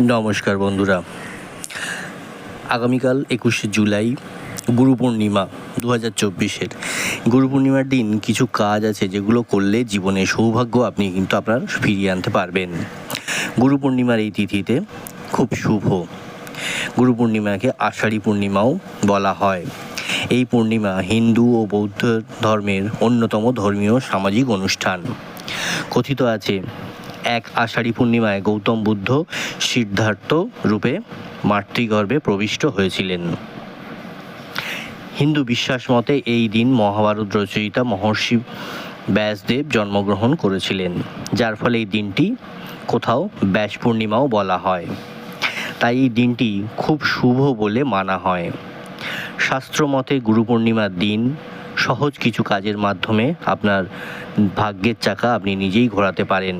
নমস্কার বন্ধুরা। আগামীকাল একুশে জুলাই, গুরু পূর্ণিমা দু হাজার চব্বিশের। গুরু পূর্ণিমার দিন কিছু কাজ আছে যেগুলো করলে জীবনে সৌভাগ্য আপনি কিন্তু আপনার ফিরিয়ে আনতে পারবেন। গুরু পূর্ণিমার এই তিথিতে খুব শুভ। গুরু পূর্ণিমাকে আষাঢ়ী পূর্ণিমাও বলা হয়। এই পূর্ণিমা হিন্দু ও বৌদ্ধ ধর্মের অন্যতম ধর্মীয় সামাজিক অনুষ্ঠান। কথিত আছে এক আষাঢ়ী পূর্ণিমায় গৌতম বুদ্ধ সিদ্ধার্থ রূপে মাতৃগর্ভে প্রবিষ্ট হয়েছিলেন। হিন্দু বিশ্বাস মতে এই দিন মহাভারত রচয়িতা মহর্ষি ব্যাসদেব জন্মগ্রহণ করেছিলেন, যার ফলে এই দিনটি কোথাও ব্যাস পূর্ণিমাও বলা হয়। তাই এই দিনটি খুব শুভ বলে মানা হয়। শাস্ত্রমতে গুরু পূর্ণিমার দিন সহজ কিছু কাজের মাধ্যমে আপনার ভাগ্যের চাকা আপনি নিজেই ঘোরাতে পারেন।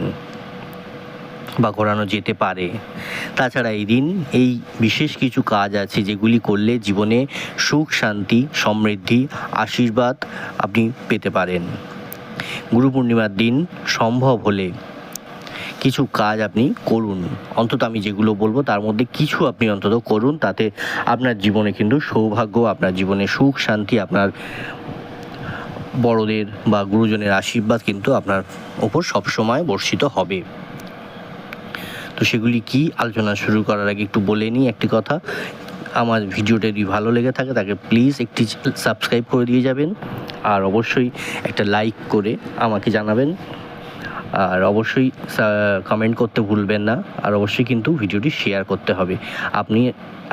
বা ঘোরানো যেতে পারে। তাছাড়া এই দিন এই বিশেষ কিছু কাজ আছে যেগুলি করলে জীবনে সুখ, শান্তি, সমৃদ্ধি, আশীর্বাদ আপনি পেতে পারেন। গুরু পূর্ণিমার দিন সম্ভব হলে কিছু কাজ আপনি করুন। অন্তত আমি যেগুলো বলব তার মধ্যে কিছু আপনি অন্তত করুন তাতে আপনার জীবনে কিন্তু সৌভাগ্য, আপনার জীবনে সুখ, শান্তি, আপনার বড়দের বা গুরুজনের আশীর্বাদ কিন্তু আপনার ওপর সবসময় বর্ষিত হবে। তো সেগুলি কি? আলোচনা শুরু করার আগে একটু বলে নিই একটি কথা। আমার ভিডিওটা যদি ভালো লেগে থাকে তাকে প্লিজ একটি সাবস্ক্রাইব করে দিয়ে যাবেন। আর অবশ্যই একটা লাইক করে আমাকে জানাবেন। আর অবশ্যই কমেন্ট করতে ভুলবেন না। আর অবশ্যই কিন্তু ভিডিওটি শেয়ার করতে হবে। আপনি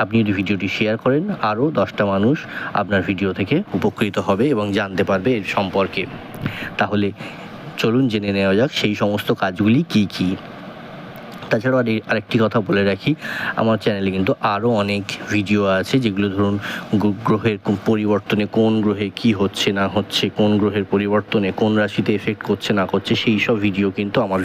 আপনি যদি ভিডিওটি শেয়ার করেন, আরও দশটা মানুষ আপনার ভিডিও থেকে উপকৃত হবে এবং জানতে পারবে এর সম্পর্কে। তাহলে চলুন জেনে নেওয়া যাক সেই সমস্ত কাজগুলি কি কী। তাছাড়াও আর, আরেকটি কথা বলে রাখি, আমার চ্যানেলে কিন্তু আরও অনেক ভিডিও আছে, যেগুলো ধরুন গ্রহের পরিবর্তনে কোন গ্রহে কি হচ্ছে, না হচ্ছে, কোন গ্রহের পরিবর্তনে কোন রাশিতে এফেক্ট করছে, না করছে, সেই সব ভিডিও কিন্তু আমার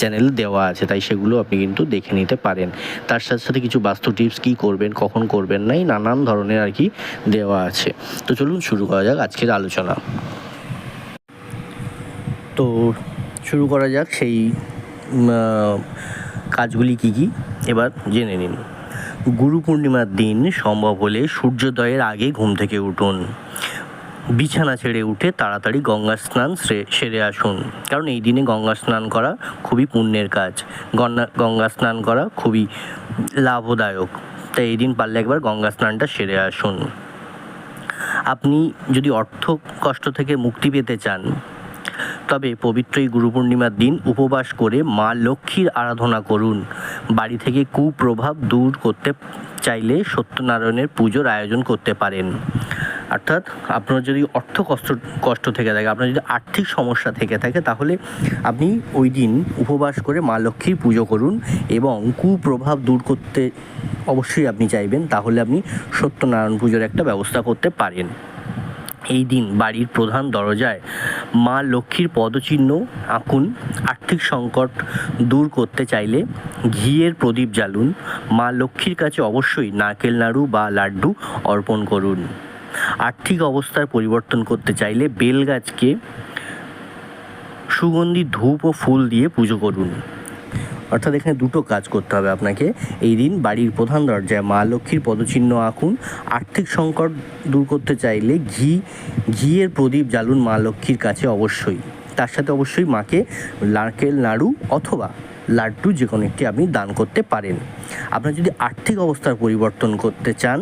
চ্যানেলে দেওয়া আছে, তাই সেগুলো আপনি কিন্তু দেখে নিতে পারেন। তার সাথে সাথে কিছু বাস্তু টিপস কী করবেন, কখন করবেন, নাই, নানান ধরনের আর কি দেওয়া আছে। তো চলুন শুরু করা যাক আজকের আলোচনা। তো শুরু করা যাক সেই কাজগুলি কি কি? এবার জেনে নিন। গুরু পূর্ণিমার দিন সম্ভব হলে সূর্যোদয়ের আগে ঘুম থেকে উঠুন। বিছানা ছেড়ে উঠে তাড়াতাড়ি গঙ্গা স্নান সেরে আসুন। কারণ এই দিনে গঙ্গা স্নান করা খুবই পুণ্যের কাজ। গঙ্গা গঙ্গা স্নান করা খুবই লাভদায়ক। তাই এই দিন পারলে একবার গঙ্গা স্নানটা সেরে আসুন। আপনি যদি অর্থ কষ্ট থেকে মুক্তি পেতে চান তবে পবিত্র এই গুরু পূর্ণিমার দিন উপবাস করে মা লক্ষ্মীর আরাধনা করুন। বাড়ি থেকে কুপ্রভাব দূর করতে চাইলে সত্যনারায়ণের পুজোর আয়োজন করতে পারেন। অর্থাৎ আপনার যদি অর্থ কষ্ট কষ্ট থেকে থাকে, আপনার যদি আর্থিক সমস্যা থেকে থাকে, তাহলে আপনি ওই দিন উপবাস করে মা লক্ষ্মীর পুজো করুন এবং কুপ্রভাব দূর করতে অবশ্যই আপনি চাইবেন, তাহলে আপনি সত্যনারায়ণ পুজোর একটা ব্যবস্থা করতে পারেন। এই দিন বাড়ির প্রধান দরজায় মা লক্ষ্মীর পদচিহ্ন আঁকুন, আর্থিক সংকট দূর করতে চাইলে ঘিয়ের প্রদীপ জ্বালুন, মা লক্ষ্মীর কাছে অবশ্যই নারকেল নাড়ু বা লাড্ডু অর্পণ করুন। আর্থিক অবস্থার পরিবর্তন করতে চাইলে বেল গাছকে সুগন্ধি, ধূপ ও ফুল দিয়ে পুজো করুন। অর্থাৎ এখানে দুটো কাজ করতে হবে আপনাকে। এই দিন বাড়ির প্রধান দরজায় মা লক্ষ্মীর পদচিহ্ন আঁকুন। আর্থিক সংকট দূর করতে চাইলে ঘি, ঘিয়ের প্রদীপ জ্বালুন মা লক্ষ্মীর কাছে অবশ্যই। তার সাথে অবশ্যই মাকে নারকেল, নাড়ু অথবা লাড্ডু যে কোনো একটি আপনি দান করতে পারেন। আপনার যদি আর্থিক অবস্থার পরিবর্তন করতে চান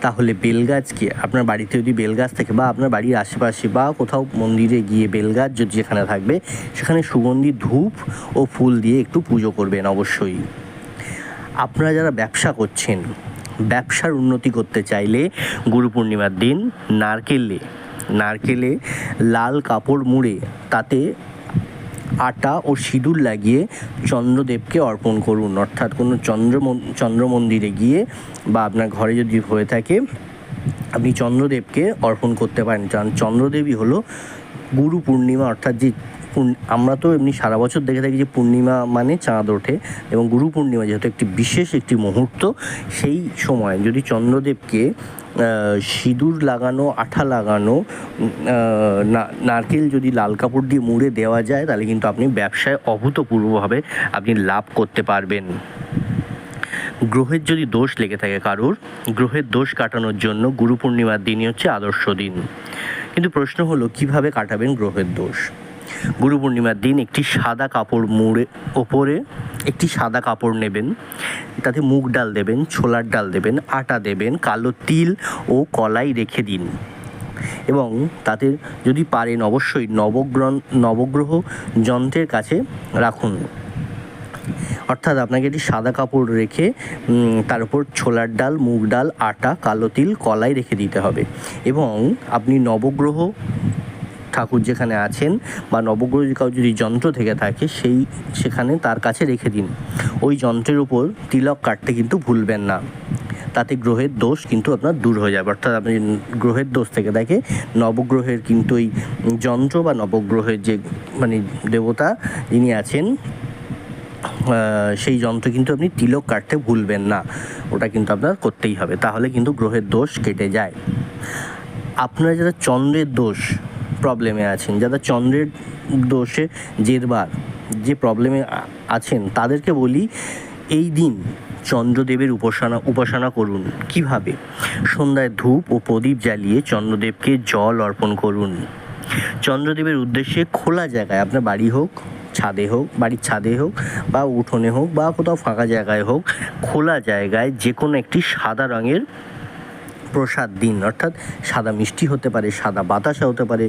তাহলে বেলগাছকে আপনার বাড়িতে যদি বেলগাছ থাকে বা আপনার বাড়ির আশেপাশে বা কোথাও মন্দিরে গিয়ে বেলগাছ যদি যেখানে থাকবে, সেখানে সুগন্ধি, ধূপ ও ফুল দিয়ে একটু পুজো করবেন অবশ্যই। আপনারা যারা ব্যবসা করছেন, ব্যবসার উন্নতি করতে চাইলে গুরু পূর্ণিমার দিন নারকেলে নারকেলে লাল কাপড় মুড়ে তাতে আটা ও সিঁদুর লাগিয়ে চন্দ্রদেবকে অর্পণ করুন। অর্থাৎ কোনো চন্দ্র চন্দ্র মন্দিরে গিয়ে বা আপনার ঘরে যদি হয়ে থাকে, আপনি চন্দ্রদেবকে অর্পণ করতে পারেন। কারণ চন্দ্রদেবী হলো গুরু পূর্ণিমা, অর্থাৎ যে আমরা তো এমনি সারা বছর দেখে থাকি যে পূর্ণিমা মানে চাঁদ ওঠে এবং গুরু পূর্ণিমা যেহেতু একটি বিশেষ একটি মুহূর্ত, সেই সময় যদি চন্দ্রদেবকে সিঁদুর লাগানো, আঠা লাগানো নারকেল যদি লাল কাপড় দিয়ে মুড়ে দেওয়া যায়, তাহলে কিন্তু আপনি ব্যবসায় অভূতপূর্বভাবে আপনি লাভ করতে পারবেন। গ্রহের যদি দোষ লেগে থাকে কারোর, গ্রহের দোষ কাটানোর জন্য গুরু পূর্ণিমার দিনই হচ্ছে আদর্শ দিন। কিন্তু প্রশ্ন হলো, কীভাবে কাটাবেন গ্রহের দোষ? গুরু পূর্ণিমার দিন একটি সাদা কাপড় মুড়ে, ওপরে একটি সাদা কাপড় নেবেন। তাতে মুগ ডাল দেবেন, ছোলার ডাল দেবেন, আটা দেবেন, কালো তিল ও কলাই রেখে দিন। এবং তাতে যদি পারেন অবশ্যই নবগ্রহ নবগ্রহ যন্ত্রের কাছে রাখুন। অর্থাৎ আপনাকে একটি সাদা কাপড় রেখে তার উপর ছোলার ডাল, মুগ ডাল, আটা, কালো তিল, কলাই রেখে দিতে হবে। এবং আপনি নবগ্রহ ঠাকুর যেখানে আছেন বা নবগ্রহ কাউ যদি যন্ত্র থেকে থাকে, সেই সেখানে তার কাছে রেখে দিন। ওই যন্ত্রের উপর তিলক কাটতে কিন্তু ভুলবেন না। তাতে গ্রহের দোষ কিন্তু আপনার দূর হয়ে যাবে। অর্থাৎ আপনি গ্রহের দোষ থেকে দেখে নবগ্রহের কিন্তু ওই যন্ত্র বা নবগ্রহের যে মানে দেবতা যিনি আছেন সেই যন্ত্র কিন্তু আপনি তিলক কাটতে ভুলবেন না। ওটা কিন্তু আপনার করতেই হবে। তাহলে কিন্তু গ্রহের দোষ কেটে যায়। আপনারা যারা চন্দ্রের দোষ প্রবলেমে আছেন, যারা চন্দ্রের দোষে জেরবার, যে প্রবলেমে আছেন, তাদেরকে বলি, এই দিন চন্দ্রদেবের উপাসনা উপাসনা করুন। কীভাবে? সন্ধ্যায় ধূপ ও প্রদীপ জ্বালিয়ে চন্দ্রদেবকে জল অর্পণ করুন। চন্দ্রদেবের উদ্দেশ্যে খোলা জায়গায়, আপনার বাড়ি হোক, ছাদে হোক, বাড়ির ছাদে হোক, বা উঠোনে হোক, বা কোথাও ফাঁকা জায়গায় হোক, খোলা জায়গায় যে কোনো একটি সাদা রঙের প্রসাদ দিন, অর্থাৎ সাদা মিষ্টি হতে পারে, সাদা বাতাসা হতে পারে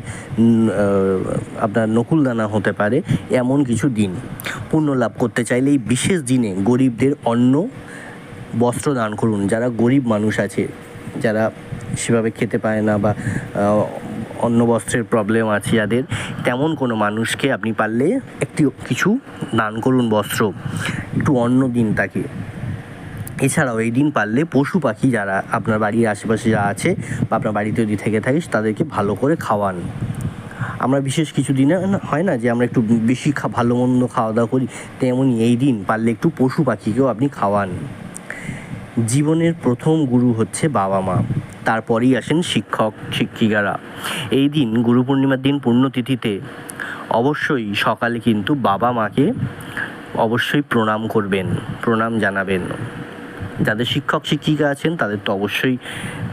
আপনার নকুলদানা হতে পারে, এমন কিছু দিন। পুণ্য লাভ করতে চাইলে এই বিশেষ দিনে গরিবদের অন্ন, বস্ত্র দান করুন। যারা গরিব মানুষ আছে, যারা সেভাবে খেতে পায় না বা অন্ন বস্ত্রের প্রবলেম আছে যাদের, তেমন কোনো মানুষকে আপনি পারলে একটি কিছু দান করুন বস্ত্র। একটু অন্ন দিন তাকে। এছাড়াও এই দিন পারলে পশু পাখি যারা আপনার বাড়ির আশেপাশে যা আছে বা আপনার বাড়িতে যদি থেকে থাকে তাদেরকে ভালো করে খাওয়ান। আমরা বিশেষ কিছু দিনে হয় না যে আমরা একটু বেশি ভালো মন্দ খাওয়া দাওয়া করি তেমনই এই দিন পারলে একটু পশু পাখিকেও আপনি খাওয়ান। জীবনের প্রথম গুরু হচ্ছে বাবা মা। তারপরেই আসেন শিক্ষক, শিক্ষিকারা। এই দিন গুরু পূর্ণিমার দিন পুণ্যতিথিতে অবশ্যই সকালে কিন্তু বাবা মাকে অবশ্যই প্রণাম করবেন, প্রণাম জানাবেন। যাদের শিক্ষক, শিক্ষিকা আছেন, তাদের তো অবশ্যই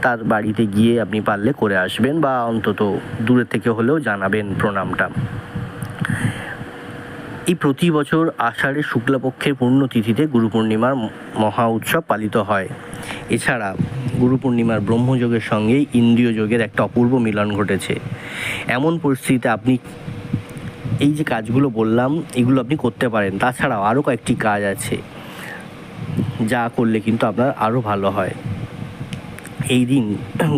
তার বাড়িতে গিয়ে আপনি পারলে করে আসবেন বা অন্তত দূরে থেকে হলেও জানাবেন প্রণামটা। এই প্রতি বছর আষাঢ়ের শুক্লাপক্ষের পুণ্যতিথিতে গুরু পূর্ণিমার মহা উৎসব পালিত হয়। এছাড়া গুরু পূর্ণিমার ব্রহ্মযোগের সঙ্গে ইন্দ্রিয় যোগের একটা অপূর্ব মিলন ঘটেছে। এমন পরিস্থিতিতে আপনি এই যে কাজগুলো বললাম, এগুলো আপনি করতে পারেন। তাছাড়াও আরও কয়েকটি কাজ আছে। যা করলে কিন্তু আপনার আরও ভালো হয়। এই দিন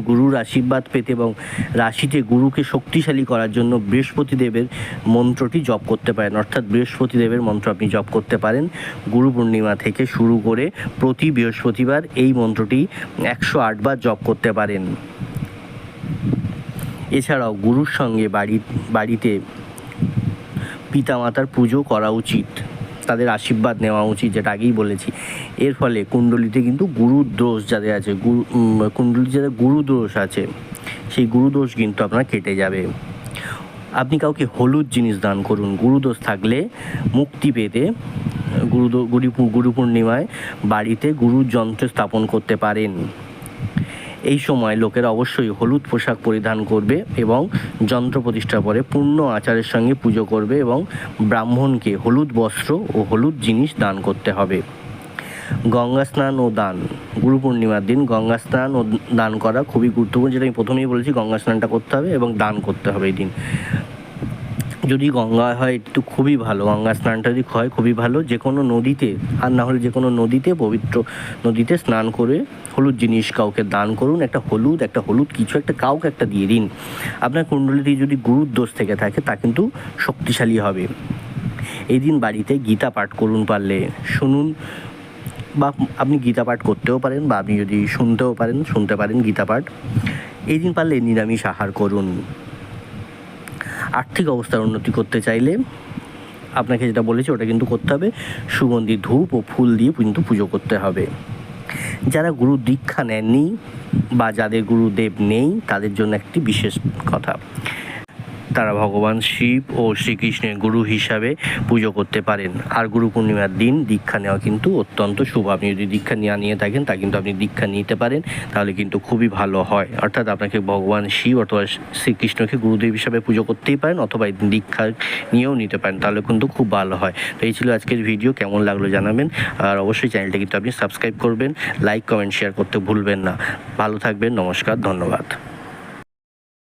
গুরুর আশীর্বাদ পেতে এবং রাশিতে গুরুকে শক্তিশালী করার জন্য বৃহস্পতি দেবের মন্ত্রটি জপ করতে পারেন। অর্থাৎ বৃহস্পতি দেবের মন্ত্র আপনি জপ করতে পারেন। গুরু পূর্ণিমা থেকে শুরু করে প্রতি বৃহস্পতিবার এই মন্ত্রটি একশো আটবার জপ করতে পারেন। এছাড়াও গুরুর সঙ্গে বাড়ি বাড়িতে পিতামাতার পুজো করা উচিত। তাদের আশীর্বাদ নেওয়া উচিত, যেটা আগেই বলেছি। এর ফলে কুণ্ডলিতে কিন্তু গুরু দোষ যাদের আছে, গুরু কুণ্ডলিতে যাদের গুরু দোষ আছে, সেই গুরু দোষ কিন্তু আপনার কেটে যাবে। আপনি কাউকে হলুদ জিনিস দান করুন গুরুদোষ থাকলে মুক্তি পেতে গুরু গুরু গুরু পূর্ণিমায় বাড়িতে গুরুর যন্ত্র স্থাপন করতে পারেন। এই সময় লোকেরা অবশ্যই হলুদ পোশাক পরিধান করবে এবং যন্ত্র প্রতিষ্ঠার পরে পূর্ণ আচারের সঙ্গে পুজো করবে এবং ব্রাহ্মণকে হলুদ বস্ত্র ও হলুদ জিনিস দান করতে হবে। গঙ্গা স্নান ও দান। গুরু পূর্ণিমার দিন গঙ্গা স্নান ও দান করা খুবই গুরুত্বপূর্ণ। যেটা আমি প্রথমেই বলেছি, গঙ্গা স্নানটা করতে হবে এবং দান করতে হবে এই দিন। যদি গঙ্গা হয়, একটু খুবই ভালো। গঙ্গা স্নানটা যদি হয়, খুবই ভালো। যে কোনো নদীতে, আর না হলে যে কোনো নদীতে, পবিত্র নদীতে স্নান করে হলুদ জিনিস কাউকে দান করুন। একটা হলুদ একটা হলুদ কিছু একটা কাউকে একটা দিয়ে দিন। আপনার কুণ্ডলিতে যদি গুরুর দোষ থেকে থাকে, তা কিন্তু শক্তিশালী হবে। এই দিন বাড়িতে গীতা পাঠ করুন পারলে। শুনুন, বা আপনি গীতা পাঠ করতেও পারেন, বা আপনি যদি শুনতেও পারেন, শুনতে পারেন গীতা পাঠ। এই দিন পারলে নিরামিষ আহার করুন। আর্থিক অবস্থার উন্নতি করতে চাইলে আপনাকে যেটা বলেছি ওটা কিন্তু করতে হবে। সুগন্ধি, ধূপ ও ফুল দিয়ে কিন্তু পুজো করতে হবে। যারা গুরু দীক্ষা নেননি বা যাদের গুরুদেব নেই, তাদের জন্য একটি বিশেষ কথা। তারা ভগবান শিব ও শ্রীকৃষ্ণের গুরু হিসাবে পুজো করতে পারেন। আর গুরু পূর্ণিমার দিন দীক্ষা নেওয়া কিন্তু অত্যন্ত শুভ। আপনি যদি দীক্ষা নেওয়া নিয়ে থাকেন, তা কিন্তু আপনি দীক্ষা নিতে পারেন, তাহলে কিন্তু খুবই ভালো হয়। অর্থাৎ আপনাকে ভগবান শিব অথবা শ্রীকৃষ্ণকে গুরুদেব হিসাবে পুজো করতেই পারেন অথবা দীক্ষা নিয়েও নিতে পারেন, তাহলে কিন্তু খুব ভালো হয়। তো এই ছিল আজকের ভিডিও, কেমন লাগল জানাবেন। আর অবশ্যই চ্যানেলটা কিন্তু আপনি সাবস্ক্রাইব করবেন, লাইক, কমেন্ট, শেয়ার করতে ভুলবেন না। ভালো থাকবেন, নমস্কার, ধন্যবাদ।